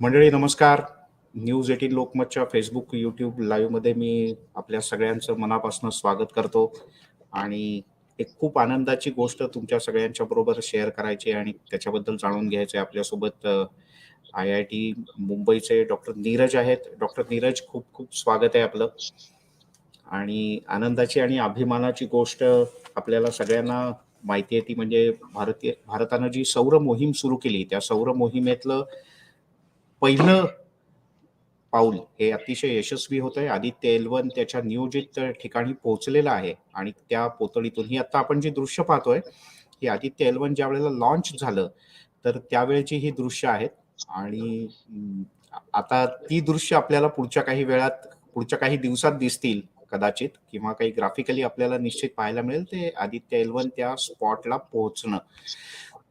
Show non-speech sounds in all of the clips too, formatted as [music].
मंडळी नमस्कार. News eighteen लोकमतच्या फेसबुक यूट्यूब लाईव्हमध्ये मी आपल्या सगळ्यांचं मनापासून स्वागत करतो. आणि एक खूप आनंदाची गोष्ट तुमच्या सगळ्यांच्या बरोबर शेअर करायची आणि त्याच्याबद्दल जाणून घ्यायचं आहे आपल्यासोबत आय आय टी मुंबईचे डॉक्टर नीरज आहेत. डॉक्टर नीरज खूप खूप स्वागत आहे आपलं. आणि आनंदाची आणि अभिमानाची गोष्ट आपल्याला सगळ्यांना माहिती आहे ती म्हणजे भारतीय भारतानं जी सौर मोहीम सुरू केली त्या सौर मोहिमेतलं पहिलं पाऊल हे अतिशय यशस्वी होत आहे आदित्य एलवन त्याच्या नियोजित ठिकाणी पोहोचलेलं आहे आणि त्या पोतळीतून ही आता आपण जी दृश्य पाहतोय ही आदित्य एलवन ज्या वेळेला लॉन्च झालं तर त्यावेळेची ही दृश्य आहेत. आणि आता ती दृश्य आपल्याला पुढच्या काही वेळात पुढच्या काही दिवसात दिसतील कदाचित किंवा काही ग्राफिकली आपल्याला निश्चित पाहायला मिळेल ते आदित्य एलवन त्या स्पॉटला पोहोचणं.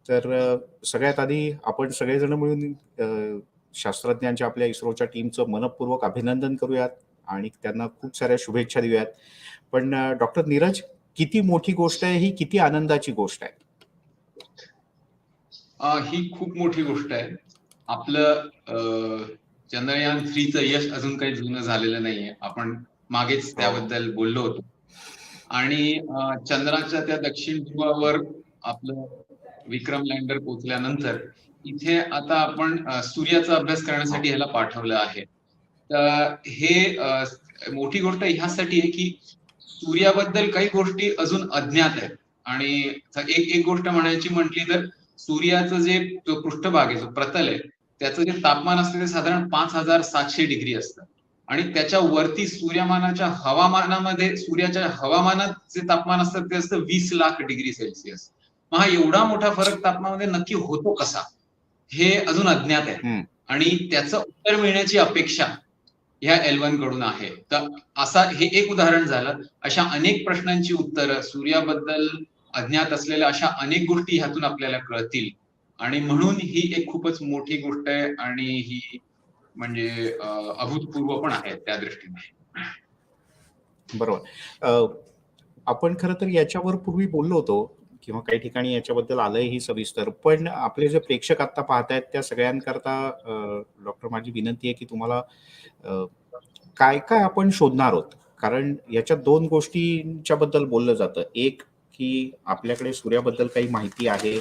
तर सगळ्यात आधी आपण सगळेजण मिळून शास्त्रज्ञांच्या आपल्या इस्रोच्या टीमचं मनपूर्वक अभिनंदन करूयात आणि त्यांना खूप साऱ्या शुभेच्छा देऊयात. पण डॉक्टर नीरज किती मोठी गोष्ट आहे? ही किती आनंदाची गोष्ट आहे? ही खूप मोठी गोष्ट आहे. आपलं चंद्रयान थ्रीचं यश अजून काही जुनं झालेलं नाहीये. आपण मागेच त्याबद्दल बोललो होतो. आणि चंद्राच्या त्या दक्षिण ध्रुवावर आपलं विक्रम लँडर पोहोचल्यानंतर इथे आता आपण सूर्याचा अभ्यास करण्यासाठी ह्याला पाठवलं आहे. तर हे मोठी गोष्ट ह्यासाठी आहे की सूर्याबद्दल काही गोष्टी अजून अज्ञात आहेत. आणि एक एक गोष्ट म्हणायची म्हटली तर सूर्याचं जे पृष्ठभाग आहे जो प्रतल आहे त्याचं जे तापमान असतं ते साधारण पाच हजार सातशे डिग्री असतं. आणि त्याच्या वरती सूर्यमानाच्या हवामानामध्ये सूर्याच्या हवामानात जे तापमान असतं ते असतं वीस लाख डिग्री सेल्सिअस. मग हा एवढा मोठा फरक तापमानामध्ये नक्की होतो कसा? हे अजून अज्ञात आहे. आणि त्याचं उत्तर मिळण्याची अपेक्षा ह्या एलवनकडून आहे. तर असा हे एक उदाहरण झालं. अशा अनेक प्रश्नांची उत्तरं सूर्याबद्दल अज्ञात असलेल्या अशा अनेक गोष्टी ह्यातून आपल्याला कळतील. आणि म्हणून ही एक खूपच मोठी गोष्ट आहे आणि ही म्हणजे अभूतपूर्व पण आहे त्या दृष्टीने. बरोबर. आपण खरं तर याच्यावर पूर्वी बोललो होतो. किंवा काही ठिकाणी याच्याबद्दल आलंय ही सविस्तर. पण आपले जे प्रेक्षक आता पाहतायत त्या सगळ्यांकरता डॉक्टर माझी विनंती आहे की तुम्हाला काय काय आपण शोधणार आहोत? कारण याच्या दोन गोष्टींच्या बद्दल बोललं जातं. एक की आपल्याकडे सूर्याबद्दल काही माहिती आहे.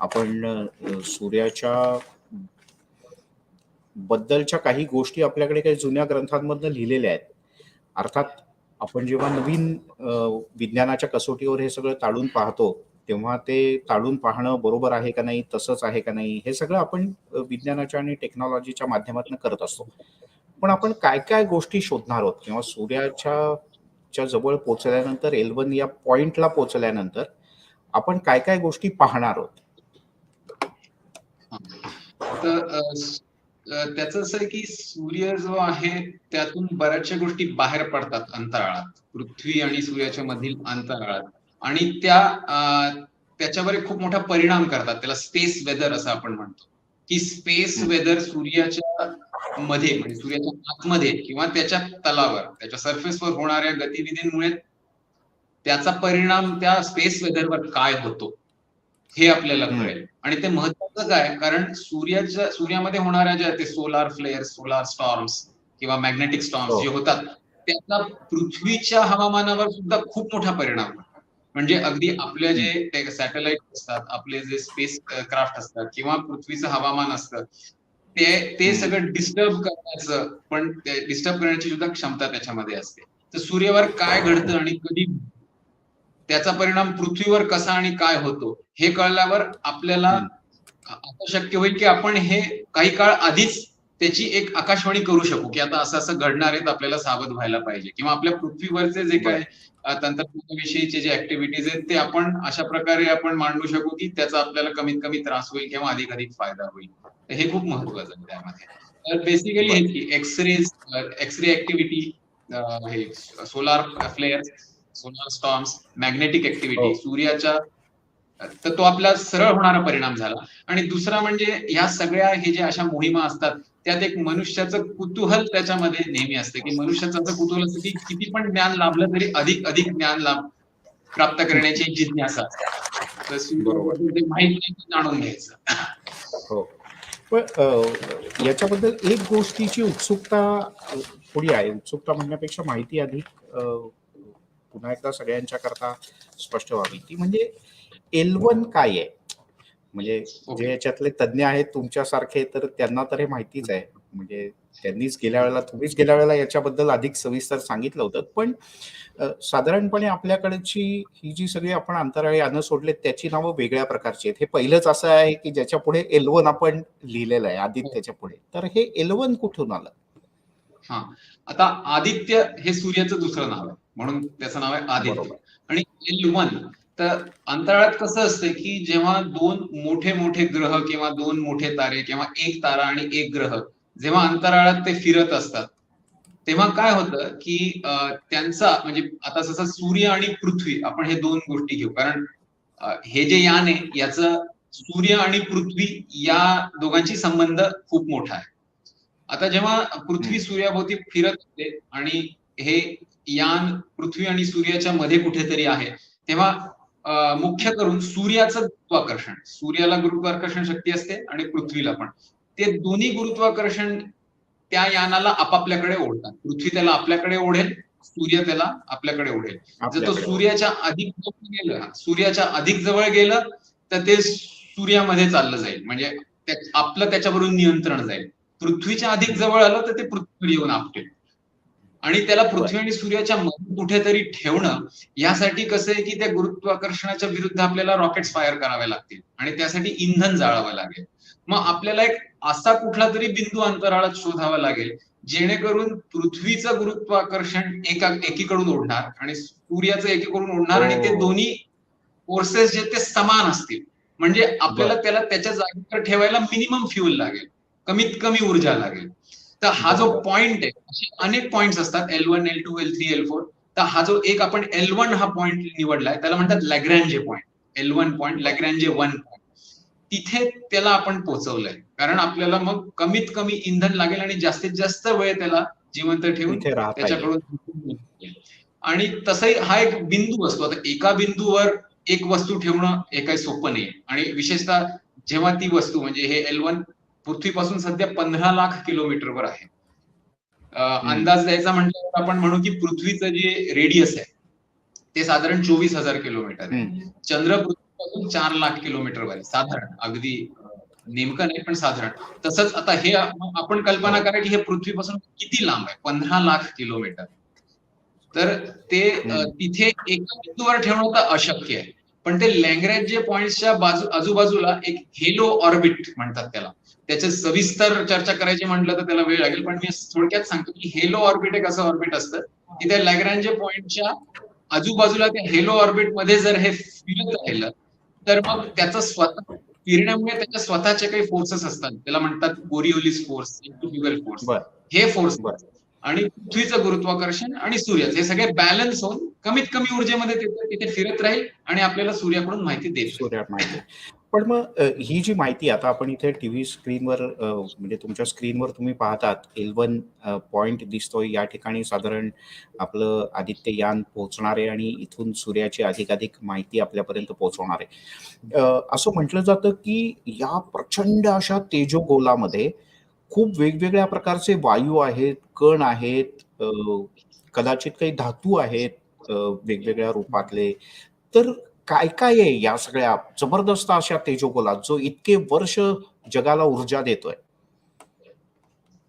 आपण सूर्याच्या बद्दलच्या काही गोष्टी आपल्याकडे काही जुन्या ग्रंथांमधनं लिहिलेल्या आहेत. अर्थात आपण जेव्हा नवीन विज्ञानाच्या कसोटीवर हे सगळं ताळून पाहतो तेव्हा ते ताळून पाहणं बरोबर आहे का नाही तसंच आहे का नाही हे सगळं आपण विज्ञानाच्या आणि टेक्नॉलॉजीच्या माध्यमातून करत असतो. पण आपण काय काय गोष्टी शोधणार आहोत? किंवा सूर्याच्या च्या जवळ पोहोचल्यानंतर एलवन या पॉइंटला पोहोचल्यानंतर आपण काय काय गोष्टी पाहणार आहोत? तर असं आहे की सूर्य जो आहे त्यातून बऱ्याचशा गोष्टी बाहेर पडतात अंतराळात. पृथ्वी आणि सूर्याच्या मधील अंतराळात. आणि त्या त्याच्यावर खूप मोठा परिणाम करतात त्याला स्पेस वेदर असं आपण म्हणतो की स्पेस. वेदर सूर्याच्या मध्ये म्हणजे सूर्याच्या आतमध्ये किंवा त्याच्या तलावर त्याच्या सरफेसवर होणाऱ्या गतिविधींमुळे त्याचा परिणाम त्या स्पेस वेदरवर काय होतो हे आपल्याला. कळेल आणि ते महत्वाचं काय कारण सूर्याच्या सूर्यामध्ये होणाऱ्या ज्या ते सोलार फ्लेअर सोलार स्टॉर्म्स किंवा मॅग्नेटिक स्टॉर्म्स हो. जे होतात त्याचा पृथ्वीच्या हवामानावर सुद्धा खूप मोठा परिणाम होतो म्हणजे अगदी आपले जे सॅटेलाइट असतात आपले जे स्पेस क्राफ्ट असतात किंवा पृथ्वीचं हवामान असतं ते ते. सगळं डिस्टर्ब करण्याचं पण डिस्टर्ब करण्याची सुद्धा क्षमता त्याच्यामध्ये असते तर सूर्यावर काय घडतं आणि कधी त्याचा परिणाम पृथ्वीवर कसा आणि काय होतो हे कळल्यावर आपल्याला. आता शक्य होईल की आपण हे काही काळ आधीच त्याची एक आकाशवाणी करू शकू की आता असं असं घडणार आहे तर आपल्याला सावध व्हायला पाहिजे किंवा आपल्या पृथ्वीवरचे जे काय तंत्रज्ञानाविषयीचे जे ऍक्टिव्हिटीज आहेत ते आपण अशा प्रकारे आपण मांडू शकू की त्याचा आपल्याला कमीत कमी त्रास होईल किंवा अधिक अधिक फायदा होईल. तर हे खूप महत्वाचं आहे त्यामध्ये. तर बेसिकली हे की एक्सरेज एक्सरे ऍक्टिव्हिटी हे solar flare solar storms magnetic. Activity सूर्याच्या तर तो आपला सरळ होणारा परिणाम झाला. आणि दुसरा म्हणजे ह्या सगळ्या हे जे अशा मोहिमा असतात त्यात एक मनुष्याचं कुतूहल त्याच्यामध्ये नेहमी असते की मनुष्याचं असं कुतूहल असतं की किती पण ज्ञान लाभलं तरी अधिक अधिक ज्ञान लाभ प्राप्त करण्याची जिज्ञासा माहीत जाणून घ्यायचं. हो. पण याच्याबद्दल एक गोष्टीची उत्सुकता थोडी आहे. उत्सुकता म्हणण्यापेक्षा माहिती अधिक पुन्हा एकदा सगळ्यांच्या करता स्पष्ट व्हावी ती. म्हणजे एलवन काय आहे? म्हणजे. जे याच्यातले तज्ज्ञ आहेत तुमच्यासारखे तर त्यांना तर हे माहितीच आहे. म्हणजे त्यांनीच गेल्या वेळेला तुम्हीच गेल्या वेळेला याच्याबद्दल अधिक सविस्तर सांगितलं होतं. पण साधारणपणे आपल्याकडची ही जी सगळी आपण अंतराळी यानं सोडले त्याची नावं वेगळ्या प्रकारची आहेत. हे पहिलंच असं आहे की ज्याच्या पुढे एलवन आपण लिहिलेलं आहे आदित्यच्या पुढे. तर हे एलवन कुठून आलं? हा. आता आदित्य हे सूर्याचं दुसरं नाव आहे. म्हणून त्याचं नाव आहे आदित्य. आणि एल वन तर अंतराळात कसं असतं की जेव्हा दोन मोठे मोठे ग्रह किंवा दोन मोठे तारे किंवा एक तारा आणि एक ग्रह जेव्हा अंतराळात ते फिरत असतात तेव्हा काय होतं की त्यांचा म्हणजे आता जसं सूर्य आणि पृथ्वी आपण हे दोन गोष्टी घेऊ कारण हे जे यान आहे याचं सूर्य आणि पृथ्वी या दोघांची संबंध खूप मोठा आहे आता जेव्हा पृथ्वी. सूर्याभोवती फिरत असते आणि हे यान पृथ्वी आणि सूर्याच्या मध्ये कुठेतरी आहे तेव्हा मुख्य करून सूर्याचं गुरुत्वाकर्षण. सूर्याला गुरुत्वाकर्षण शक्ती असते आणि पृथ्वीला पण. ते दोन्ही गुरुत्वाकर्षण त्या यानाला आपापल्याकडे ओढतात. पृथ्वी त्याला आपल्याकडे ओढेल सूर्य त्याला आपल्याकडे ओढेल. जर तो सूर्याच्या अधिक जवळ गेलं सूर्याच्या अधिक जवळ गेलं तर ते सूर्यामध्ये चाललं जाईल. म्हणजे आपलं त्याच्यावरून नियंत्रण जाईल. पृथ्वीच्या अधिक जवळ आलं तर ते पृथ्वीवर येऊन आपटेल. आणि त्याला पृथ्वी आणि सूर्याच्या मध्ये कुठेतरी ठेवणं यासाठी कसं आहे की त्या गुरुत्वाकर्षणाच्या विरुद्ध आपल्याला रॉकेट्स फायर करावे लागतील आणि त्यासाठी इंधन जाळावं लागेल. मग आपल्याला एक असा कुठला तरी बिंदू अंतराळात शोधावा लागेल जेणेकरून पृथ्वीचं गुरुत्वाकर्षण एका एकीकडून ओढणार आणि सूर्याचं एकीकडून ओढणार आणि ते हो. दोन्ही फोर्सेस जे ते समान असतील. म्हणजे आपल्याला. त्याला त्याच्या जागेवर ठेवायला मिनिमम फ्युल लागेल. कमीत कमी ऊर्जा लागेल. तर हा जो. पॉइंट आहे असे अनेक पॉइंट्स असतात L one L two L three L four तर हा जो एक आपण एल वन हा पॉइंट निवडलाय त्याला म्हणतात Lagrange point L one point Lagrange one point तिथे त्याला आपण पोहोचवलंय कारण आपल्याला मग कमीत कमी इंधन लागेल आणि जास्तीत जास्त वेळ त्याला जिवंत ठेवून त्याच्याकडून आणि तसंही हा एक बिंदू असतो. आता एका बिंदूवर एक वस्तू ठेवणं हे काही सोपं नाही आणि विशेषतः जेव्हा ती वस्तू म्हणजे हे एल वन पृथ्वीपासून सध्या पंधरा लाख किलोमीटरवर आहे. अंदाज द्यायचा म्हटल्यावर आपण म्हणू की पृथ्वीचं जे रेडियस आहे ते साधारण चोवीस हजार किलोमीटर आहे. चंद्र पृथ्वीपासून चार लाख किलोमीटरवर आहे. साधारण. अगदी नेमकं नाही पण साधारण. तसंच आता हे आपण कल्पना करा की हे पृथ्वीपासून किती लांब आहे? पंधरा लाख किलोमीटर. तर ते. तिथे एका बिंदूवर ठेवणं तर अशक्य आहे. पण ते लँग्रेज पॉइंटच्या बाजू आजूबाजूला एक हेलो ऑर्बिट म्हणतात त्याला. त्याचे सविस्तर चर्चा करायची म्हटलं तर त्याला वेळ लागेल. पण मी थोडक्यात सांगतो की हेलो ऑर्बिट एक असं ऑर्बिट असतं. की त्या लॅग्रॅन्जे पॉइंटच्या आजूबाजूला त्या हेलो ऑर्बिटमध्ये जर हे फिरत राहिलं तर मग त्याचं स्वतः फिरण्यामुळे त्याच्या स्वतःचे काही फोर्सेस असतात. त्याला म्हणतात कोरिओलिस फोर्स फोर्स हे फोर्स आणि पृथ्वीचं गुरुत्वाकर्षण आणि सूर्याचं हे सगळे बॅलन्स होऊन कमीत कमी ऊर्जेमध्ये तिथे फिरत राहील आणि आपल्याला सूर्याकडून माहिती माहिती. पण मग ही जी माहिती आता आपण इथे टीव्ही स्क्रीनवर म्हणजे तुमच्या स्क्रीनवर तुम्ही पाहतात एलवन पॉइंट दिसतोय या ठिकाणी साधारण आपलं आदित्य यान पोहोचणार आहे आणि इथून सूर्याची अधिकाधिक माहिती आपल्यापर्यंत पोहोचवणार. आहे असं म्हटलं जातं की या प्रचंड अशा तेजोगोलामध्ये खूप वेगवेगळ्या प्रकारचे वायू आहेत कण आहेत कदाचित काही धातू आहेत वेगवेगळ्या रूपातले. तर काय काय आहे या सगळ्या जबरदस्त अशा तेजोगोलात जो इतके वर्ष जगाला ऊर्जा देतोय.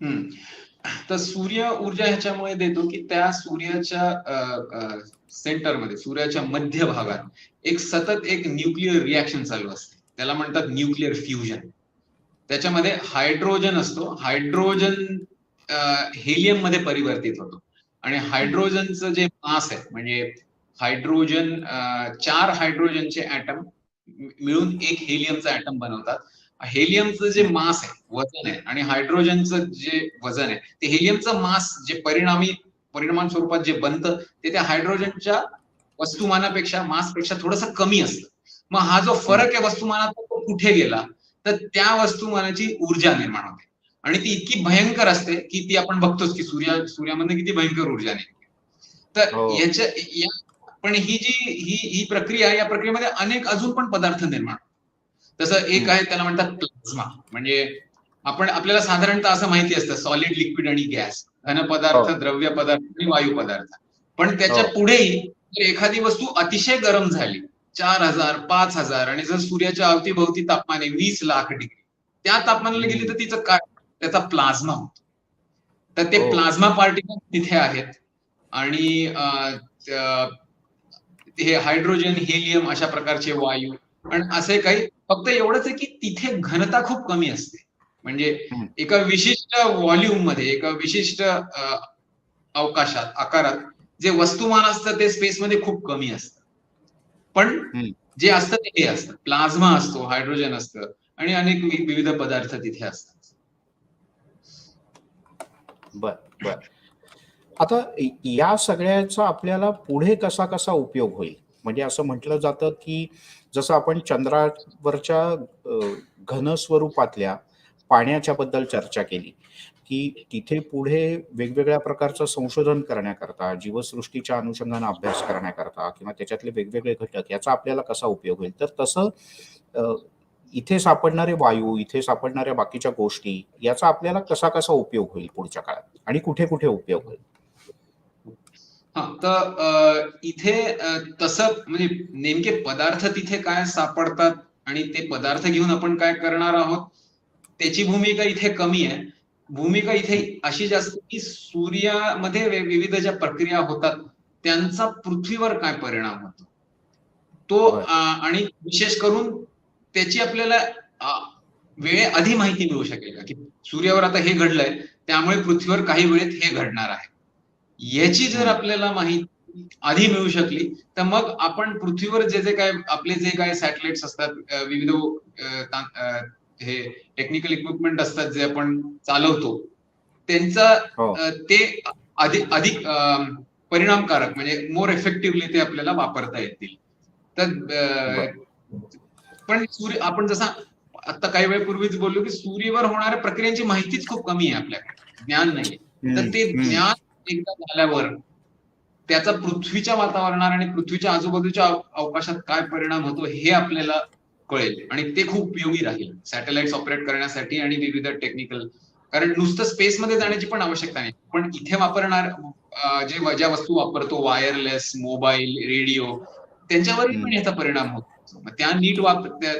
हम्म. तर सूर्य ऊर्जा ह्याच्यामुळे देतो की त्या सूर्याच्या सेंटरमध्ये सूर्याच्या मध्य भागात एक सतत एक न्यूक्लिअर रिॲक्शन चालू असते. त्याला म्हणतात न्यूक्लिअर फ्युजन. त्याच्यामध्ये हायड्रोजन असतो. हायड्रोजन हेलियममध्ये परिवर्तित होतो. आणि हायड्रोजनचं जे मास आहे म्हणजे हायड्रोजन चार हायड्रोजनचे ऍटम मिळून एक हेलियमचा ऍटम बनवतात. हेलियमचं जे मास आहे वजन आहे आणि हायड्रोजनचं जे वजन आहे ते हेलियमचं मास जे परिणामी परिणाम स्वरूपात जे बनतं ते त्या हायड्रोजनच्या वस्तुमानापेक्षा मासपेक्षा थोडस कमी असतं. मग हा जो फरक आहे वस्तुमानात तो कुठे गेला? तर त्या वस्तुमानाची ऊर्जा निर्माण होते. आणि ती इतकी भयंकर असते की ती आपण बघतोच की सूर्या सूर्यामध्ये किती भयंकर ऊर्जा निघते. तर हो. याच्या या पण ही जी ही ही प्रक्रिया या प्रक्रियेमध्ये अनेक अजून पण पदार्थ निर्माण. तसं एक. आहे त्याला म्हणतात प्लाझ्मा म्हणजे आपण आपल्याला साधारणतः असं माहिती असतं सॉलिड लिक्विड आणि गॅस घनपदार्थ हो. द्रव्य पदार्थ आणि वायू पदार्थ पण त्याच्या हो. पुढेही जर एखादी वस्तू अतिशय गरम झाली चार हजार पाच हजार आणि जर सूर्याच्या अवतीभोवती तापमान आहे वीस लाख डिग्री त्या तापमानाला गेली तर तिचं काय त्याचा प्लाझ्मा होतो तर ते हो. प्लाझ्मा पार्टिकल तिथे आहेत आणि हे हायड्रोजन हेलियम अशा प्रकारचे वायू. आणि असे काही फक्त एवढंच आहे की तिथे घनता खूप कमी असते. म्हणजे. एका विशिष्ट व्हॉल्यूममध्ये एका विशिष्ट अवकाशात आकारात जे वस्तुमान असतं ते स्पेसमध्ये खूप कमी असतं. पण. जे असतं ते हे असतं. प्लाझ्मा असतो हायड्रोजन असतं आणि अनेक विविध पदार्थ तिथे असतात. बर बर. आता या सगळ्याचा आपल्याला पुढे कसा कसा उपयोग होईल? म्हणजे असं म्हटलं जातं की जसं आपण चंद्रावरच्या घन स्वरूपातल्या पाण्याच्या बद्दल चर्चा केली की तिथे पुढे वेगवेगळ्या प्रकारचं संशोधन करण्याकरता जीवसृष्टीच्या अनुषंगाने अभ्यास करण्याकरता किंवा त्याच्यातले वेगवेगळे घटक याचा आपल्याला कसा उपयोग होईल? तर तसं इथे सापडणारे वायू इथे सापडणाऱ्या बाकीच्या गोष्टी याचा आपल्याला कसा कसा उपयोग होईल पुढच्या काळात? आणि कुठे कुठे उपयोग होईल? हा तर अ, इथे तसं म्हणजे नेमके पदार्थ तिथे काय सापडतात आणि ते पदार्थ घेऊन आपण काय करणार आहोत त्याची भूमिका इथे कमी आहे. भूमिका इथे अशी जास्त की सूर्यामध्ये विविध ज्या प्रक्रिया होतात त्यांचा पृथ्वीवर काय परिणाम होतो? तो आणि विशेष करून त्याची आपल्याला अ, वेळेआधी माहिती मिळू शकेल का? की सूर्यावर आता हे घडलंय त्यामुळे पृथ्वीवर काही वेळेत हे घडणार आहे. याची जर. आपल्याला माहिती आधी मिळू शकली तर मग आपण पृथ्वीवर जे जे काय आपले जे काय सॅटेलाइट्स असतात विविध हे टेक्निकल इक्विपमेंट असतात जे आपण चालवतो त्यांचा हो. ते अधिक अधिक परिणामकारक म्हणजे मोर इफेक्टिव्हली ते आपल्याला वापरता येतील. तर पण सूर्य आपण जसा आता काही वेळपूर्वीच बोललो की सूर्यावर होणाऱ्या प्रक्रियांची माहितीच खूप कमी आहे आपल्याकडे. ज्ञान नाही तर ते. ज्ञान एकदा झाल्यावर त्याचा पृथ्वीच्या वातावरणावर आणि पृथ्वीच्या आजूबाजूच्या अव- अवकाशात काय परिणाम होतो हे आपल्याला कळेल. आणि ते खूप उपयोगी राहील. सॅटेलाइट्स ऑपरेट करण्यासाठी आणि विविध टेक्निकल कारण नुसतं स्पेसमध्ये जाण्याची पण आवश्यकता नाही. पण इथे वापरणार जे ज्या वस्तू वापरतो वायरलेस मोबाईल रेडिओ त्यांच्यावरही पण. याचा परिणाम होतो. त्या नीट वापर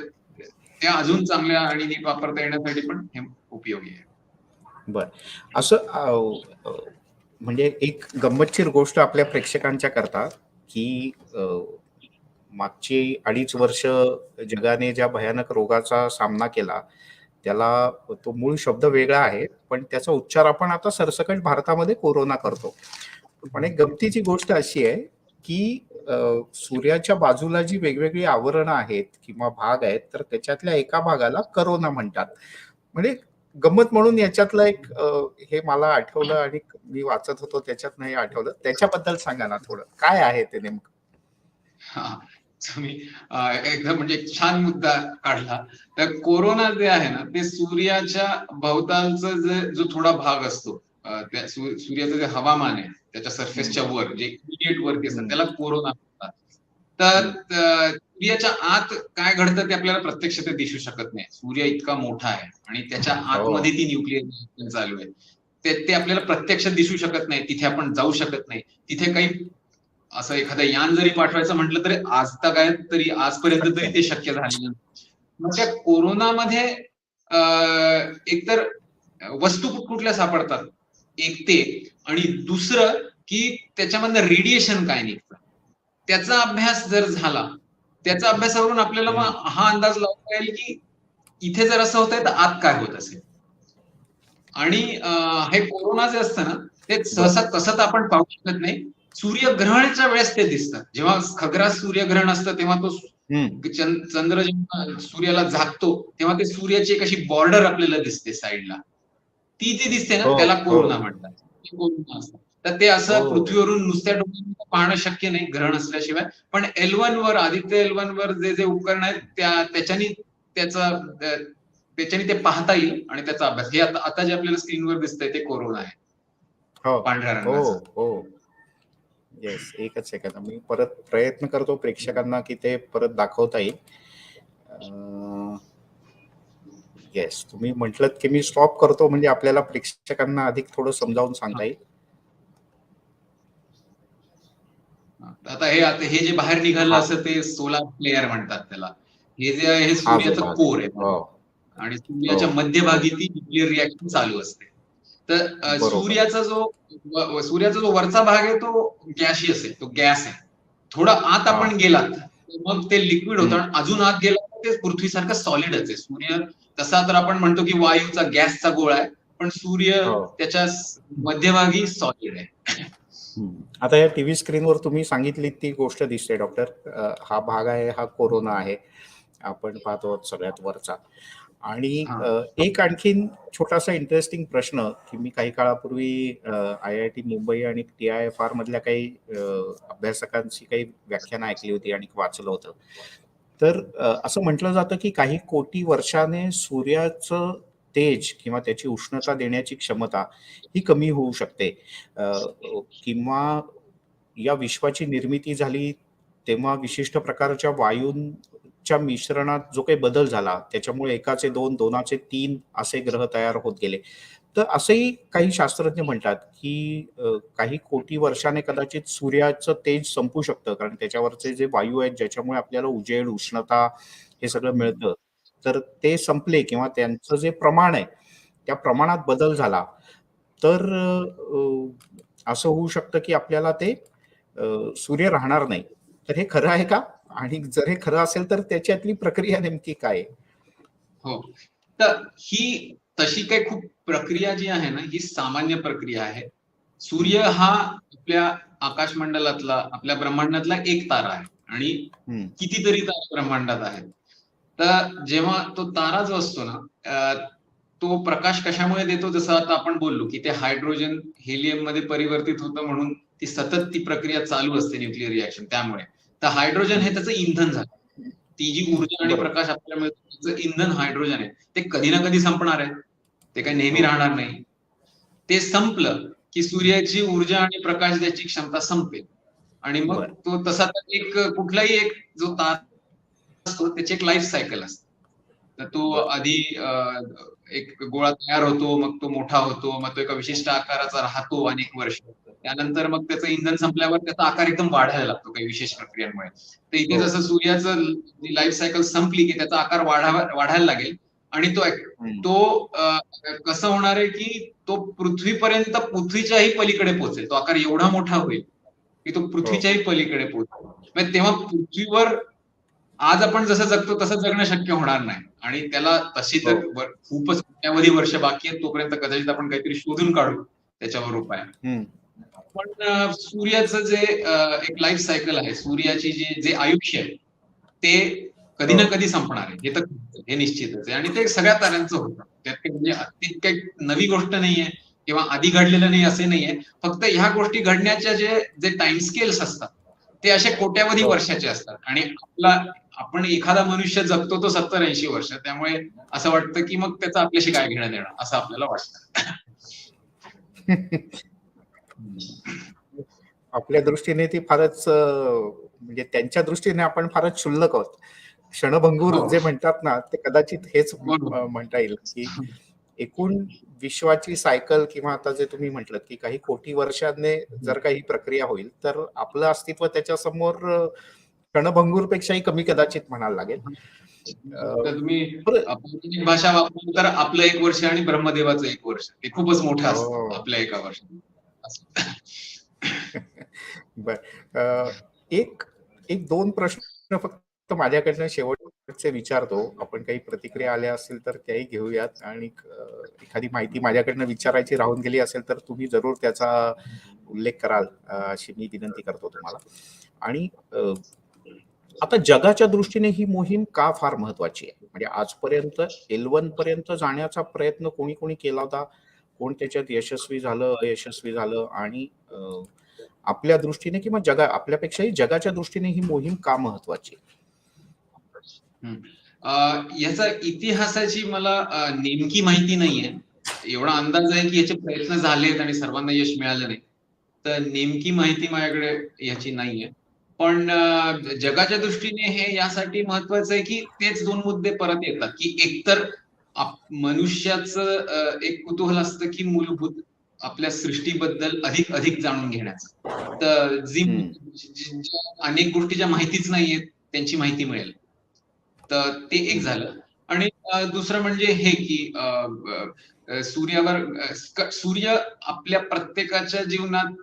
त्या अजून चांगल्या आणि नीट वापरता येण्यासाठी पण हे उपयोगी आहे. बर. असं म्हणजे एक गंमतशीर गोष्ट आपल्या प्रेक्षकांच्या करता की मागची अडीच वर्ष जगाने ज्या भयानक रोगाचा सामना केला त्याला तो मूळ शब्द वेगळा आहे पण त्याचा उच्चार आपण आता सरसकट भारतामध्ये कोरोना करतो. पण एक गमतीची गोष्ट अशी आहे की सूर्याच्या बाजूला जी वेगवेगळी आवरणं आहेत किंवा भाग आहेत तर त्याच्यातल्या एका भागाला करोना म्हणतात. म्हणजे गंमत म्हणून याच्यातलं एक हे मला आठवलं आणि मी वाचत होतो त्याच्यात हे आठवलं. त्याच्याबद्दल सांगा ना थोडं. काय आहे ते नेमकं? हा. तुम्ही एकदम म्हणजे छान मुद्दा काढला. तर कोरोना जे आहे ना ते सूर्याच्या भोवतालचा जे जो थोडा भाग असतो त्या सूर्याचं जे हवामान आहे त्याच्या सरफेसच्या वर जे इमिडिएट वरती असतात त्याला कोरोना तर सूर्याच्या आत काय घडतं ते आपल्याला प्रत्यक्ष ते दिसू शकत नाही. सूर्य इतका मोठा आहे आणि त्याच्या आतमध्ये ती न्यूक्लिअर चालू आहे. ते ते आपल्याला प्रत्यक्ष दिसू शकत नाही. तिथे आपण जाऊ शकत नाही. तिथे काही असं एखादं यान जरी पाठवायचं म्हटलं तरी आज काय तरी आजपर्यंत तरी ते शक्य झालेलं. मग त्या कोरोनामध्ये एकतर वस्तू कुठ- कुठल्या सापडतात? एक ते. आणि दुसरं की त्याच्यामधनं रेडिएशन काय निघतं? त्याचा अभ्यास जर झाला त्याच्या अभ्यासावरून आपल्याला मग हा अंदाज लावता येईल की इथे जर असं होतंय तर आत काय होत असेल? आणि हे कोरोना जे असतं ना ते सहसा तसं तर आपण पाहू शकत नाही. सूर्यग्रहणाच्या वेळेस ते दिसतात. जेव्हा खग्रास सूर्यग्रहण असतं तेव्हा तो चंद्र जेव्हा सूर्याला झाकतो तेव्हा ते सूर्याची एक अशी बॉर्डर आपल्याला दिसते साईडला ती जी दिसते ना हो, त्याला हो. कोरोना म्हणतात. ते कोरोना असतं. तर ते असं हो. पृथ्वीवरून नुसत्या डोळ्यांनी पाहणं शक्य नाही ग्रहण असल्याशिवाय. पण एल वन वर आदित्य एल वन वर जे जे उपकरण आहेत त्या त्याच्यानी त्याचा त्याच्यानी ते पाहता येईल आणि त्याचा अभ्यास. हे आता आता जे आपल्याला स्क्रीनवर दिसतंय ते कोरोना आहे. हो. पांढऱ्या हो रंगाचं. हो. येस एकच सेकंद मी परत प्रयत्न करतो प्रेक्षकांना की ते परत दाखवता येईल. येस तुम्ही म्हटलं की मी स्टॉप करतो म्हणजे आपल्याला प्रेक्षकांना अधिक थोडं समजावून सांगता येईल. आता हे आता हे जे बाहेर निघालं. असं ते सोलार प्लेअर म्हणतात त्याला हे जे आहे हे सूर्याचं. कोर आहे हो आणि सूर्याच्या हो. मध्यभागी ती न्यूक्लिअर रिॲक्शन चालू असते तर. सूर्याचा जो सूर्याचा जो वरचा भाग आहे तो गॅशियस आहे तो गॅस आहे थोडं आत. आपण गेलात तर मग ते लिक्विड होतं. आणि अजून आत गेला तर ते पृथ्वीसारखं सॉलिडच आहे सूर्य तसा तर आपण म्हणतो की वायूचा गॅसचा गोळा आहे पण सूर्य हो. त्याच्या मध्यभागी सॉलिड आहे. आता या टीव्ही स्क्रीनवर तुम्ही सांगितली ती गोष्ट दिसते डॉक्टर हा भाग आहे हा कोरोना आहे. आपण पाहतो सगळ्यात वरचा. आणि एक आणखीन छोटासा इंटरेस्टिंग प्रश्न की मी काही काळापूर्वी आय आय टी मुंबई आणि टी आय एफ आर मधल्या काही अभ्यासकांची काही व्याख्यानं ऐकली होती आणि वाचलं होतं. तर असं म्हटलं जातं की काही कोटी वर्षाने सूर्याचं तेज किंवा त्याची उष्णता देण्याची क्षमता ही कमी होऊ शकते. किंवा या विश्वाची निर्मिती झाली तेव्हा विशिष्ट प्रकारच्या वायूंच्या मिश्रणात जो काही बदल झाला त्याच्यामुळे एकाचे दोन दोनाचे तीन असे ग्रह तयार होत गेले. तर असेही काही शास्त्रज्ञ म्हणतात की काही कोटी वर्षाने कदाचित सूर्याचं तेज संपू शकतं कारण त्याच्यावरचे जे वायू आहेत ज्याच्यामुळे आपल्याला उजेड उष्णता हे सगळं मिळतं. तर ते संपले किंवा त्यांचं जे प्रमाण आहे त्या प्रमाणात बदल झाला तर असं होऊ शकतं की आपल्याला ते सूर्य राहणार नाही. तर हे खरं आहे का? आणि जर हे खरं असेल तर त्याच्यातली प्रक्रिया नेमकी काय? हो. तर ही तशी काही खूप प्रक्रिया जी आहे ना ही सामान्य प्रक्रिया आहे. सूर्य हा आपल्या आकाशमंडलातला आपल्या ब्रह्मांडातला एक तारा आहे. आणि कितीतरी तारे ब्रह्मांडात आहेत. तर जेव्हा तो तारा जो असतो ना तो प्रकाश कशामुळे देतो? जसं आता आपण बोललो की ते हायड्रोजन हेलियममध्ये परिवर्तित होतं म्हणून ती सतत ती प्रक्रिया चालू असते न्यूक्लिअर रिॲक्शन त्यामुळे. तर हायड्रोजन हे त्याचं इंधन झालं. ती जी ऊर्जा आणि. प्रकाश आपल्याला मिळतो त्याचं इंधन हायड्रोजन आहे. ते कधी ना कधी संपणार आहे. ते काही नेहमी राहणार नाही. ते संपलं की सूर्याची ऊर्जा आणि प्रकाश द्यायची क्षमता संपेल. आणि मग. तो तसा एक कुठलाही एक जो तार असतो त्याची एक लाईफ सायकल असते. तर तो. आधी एक गोळा तयार होतो मग तो मोठा होतो मग तो एका विशिष्ट आकाराचा राहतो अनेक वर्ष. त्यानंतर मग त्याचं इंधन संपल्यावर त्याचा आकार एकदम वाढायला लागतो काही विशेष प्रक्रियांमुळे. तर इथे हो. जसं सूर्याचं लाईफ सायकल संपली की त्याचा आकार वाढावा वाढायला लागेल आणि तो तो कसं होणार आहे की तो पृथ्वीपर्यंत पृथ्वीच्याही पलीकडे पोहोचेल. तो आकार एवढा मोठा होईल की तो पृथ्वीच्याही पलीकडे पोहोचेल. तेव्हा पृथ्वीवर आज आपण जसं जगतो तसं जगणं शक्य होणार नाही. आणि त्याला तशी तर हो. खूपच कोट्यावधी वर्ष बाकी आहेत तोपर्यंत कदाचित आपण काहीतरी शोधून काढू त्याच्यावर उपाय. पण सूर्याचं जे एक लाईफ सायकल आहे सूर्याची जी जे आयुष्य आहे ते कधी ना हो. कधी संपणार आहे. हे तर हे निश्चितच आहे. आणि ते सगळ्या ताऱ्यांचं होतं. त्यात काही म्हणजे ती काही नवी गोष्ट नाहीये किंवा आधी घडलेलं नाही असे नाहीये. फक्त ह्या गोष्टी घडण्याच्या जे जे टाइम स्केल्स असतात ते असे कोट्यावधी हो. वर्षाचे असतात. आणि आपला आपण एखादा मनुष्य जगतो तो सत्तर ऐंशी वर्ष त्यामुळे असं वाटतं की मग त्याचं आपल्याशी काय घेणं देणं असं आपल्याला वाटतं. [laughs] आपल्या दृष्टीने ती फारच म्हणजे त्यांच्या दृष्टीने आपण फारच क्षुल्लक आहोत. क्षणभंगूर हो. जे म्हणतात ना ते कदाचित हेच म्हणता येईल की एकूण विश्वाची सायकल किंवा आता जे तुम्ही म्हटलं की काही कोटी वर्षांनी जर काही प्रक्रिया होईल तर आपलं अस्तित्व त्याच्या समोर क्षणभंगूर पेक्षाही कमी कदाचित म्हणायला लागेल. तर तुम्ही भाषा वापरू तर आपलं एक वर्ष आणि ब्रह्मदेवाचं एक वर्ष. हे खूपच मोठं हो. असतं आपल्या एका वर्षात. [laughs] बर. एक एक दोन प्रश्न फक्त माझ्याकडनं शेवटचे विचारतो. आपण काही प्रतिक्रिया आल्या असतील तर त्याही घेऊयात. आणि एखादी माहिती माझ्याकडनं विचारायची राहून गेली असेल तर तुम्ही जरूर त्याचा उल्लेख कराल अशी मी विनंती करतो तुम्हाला. आणि आता जगाच्या दृष्टीने ही मोहीम का फार महत्वाची आहे? म्हणजे आजपर्यंत एलवन पर्यंत जाण्याचा प्रयत्न कोणी कोणी केला होता? कोण त्याच्यात यशस्वी झालं अयशस्वी झालं? आणि आपल्या दृष्टीने किंवा जगा आपल्यापेक्षाही जगाच्या दृष्टीने ही मोहीम का महत्वाची आहे? याचा इतिहासाची मला नेमकी माहिती नाहीये. एवढा अंदाज आहे की याचे प्रयत्न झालेत आणि सर्वांना यश मिळालं नाही. तर नेमकी माहिती माझ्याकडे याची नाहीये. पण जगाच्या दृष्टीने हे यासाठी महत्वाचं आहे की तेच दोन मुद्दे परत येतात की एकतर मनुष्याचं एक कुतूहल असतं की मूलभूत आपल्या सृष्टीबद्दल अधिक अधिक जाणून घेण्याचं. तर जी अनेक गोष्टी ज्या माहितीच नाहीयेत त्यांची माहिती मिळेल. तर ते एक झालं. आणि दुसरं म्हणजे हे की सूर्यावर सूर्य आपल्या प्रत्येकाच्या जीवनात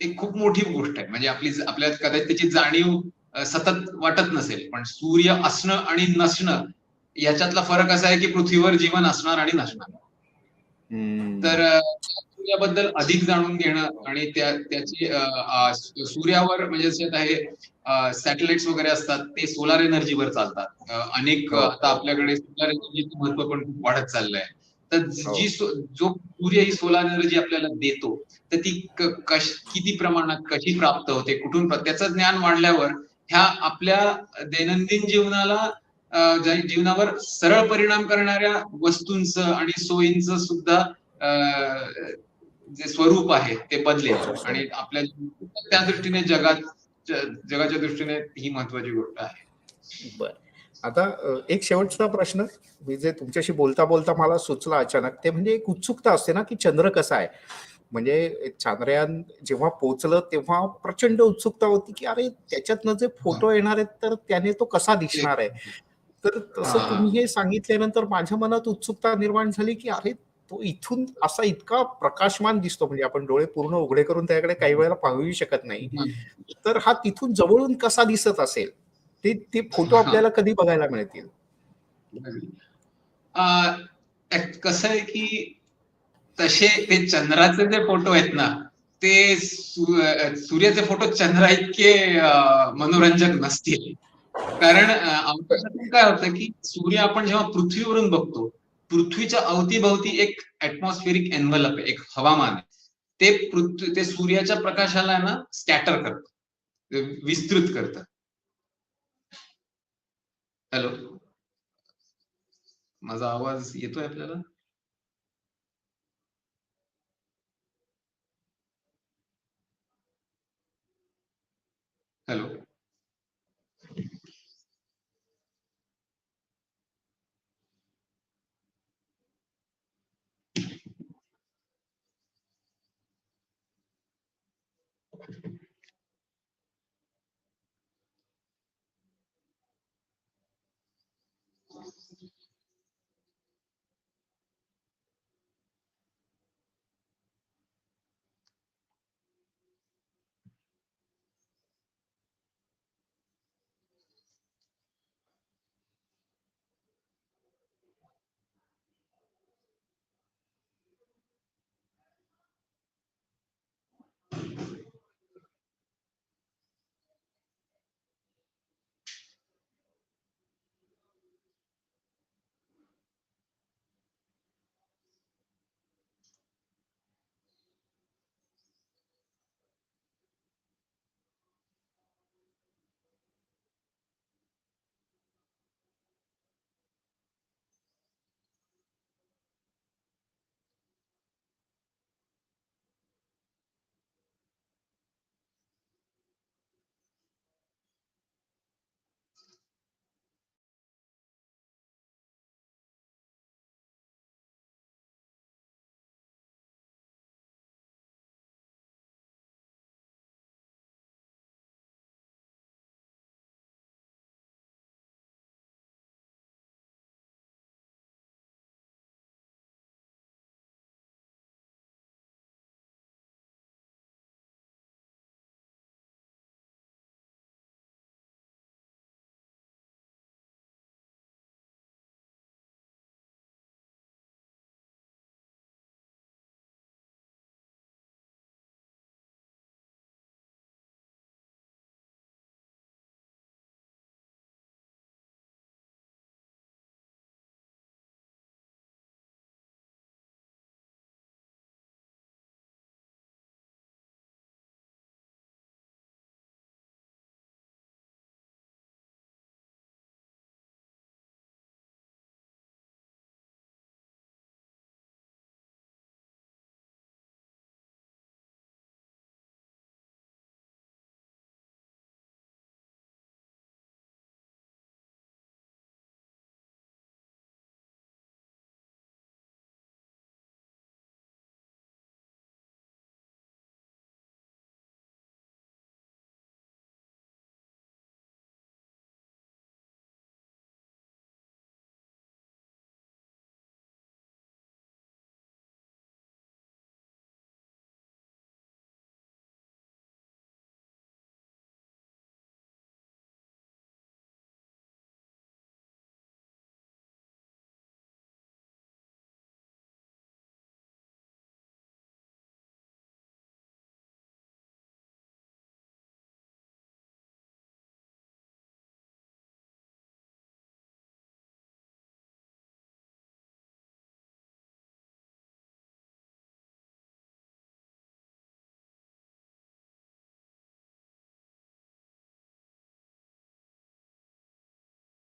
एक खूप मोठी गोष्ट आहे म्हणजे आपली आपल्या कदाचित त्याची जाणीव सतत वाटत नसेल पण सूर्य असणं आणि नसणं याच्यातला फरक असा आहे की पृथ्वीवर जीवन असणार आणि नसणार. तर सूर्याबद्दल अधिक जाणून घेणं आणि त्या त्याची सूर्यावर म्हणजे आहे सॅटेलाइट्स वगैरे असतात ते सोलार एनर्जीवर चालतात अनेक हो. आता आपल्याकडे सोलार एनर्जीचं महत्त्व पण खूप वाढत चाललंय तर हो. जी जो सूर्य ही सोलार एनर्जी आपल्याला देतो तर ती क- कश किती प्रमाणात कशी प्राप्त होते कुठून त्याचं ज्ञान वाढल्यावर ह्या आपल्या दैनंदिन जीवनाला जीवनावर सरळ परिणाम करणाऱ्या वस्तूंचं आणि सोयींचं सुद्धा अ, जे स्वरूप आहे ते बदलेल. आणि आपल्या त्या दृष्टीने जगात जगाच्या दृष्टीने ही महत्वाची गोष्ट आहे. बर. आता एक शेवटचा प्रश्न. मी जे तुमच्याशी बोलता बोलता मला सुचला अचानक. ते म्हणजे एक उत्सुकता असते ना की चंद्र कसा आहे? म्हणजे चांद्रयान जेव्हा पोहोचलं तेव्हा प्रचंड उत्सुकता होती की अरे त्याच्यातनं जे फोटो येणार आहेत तर त्याने तो कसा दिसणार आहे? तर तसं. तुम्ही हे सांगितल्यानंतर माझ्या मनात उत्सुकता निर्माण झाली की अरे तो इथून असा इतका प्रकाशमान दिसतो. म्हणजे आपण डोळे पूर्ण उघडे करून त्याकडे काही वेळेला पाहूही शकत नाही. तर हा तिथून जवळून कसा दिसत असेल? ते ते फोटो. आपल्याला कधी बघायला मिळतील? कसं आहे की तसे ते चंद्राचे जे फोटो आहेत ना ते सूर्याचे फोटो चंद्रा इतके मनोरंजक नसतील. कारण अवकाशातून काय होतं की सूर्य आपण जेव्हा पृथ्वीवरून बघतो पृथ्वीच्या अवतीभवती एक ऍटमॉस्फेरिक एन्व्हलप आहे एक हवामान आहे. ते पृथ्वी ते सूर्याच्या प्रकाशाला ना स्कॅटर करतं. विस्तृत करतं. हॅलो. माझा आवाज येतोय आपल्याला? हॅलो.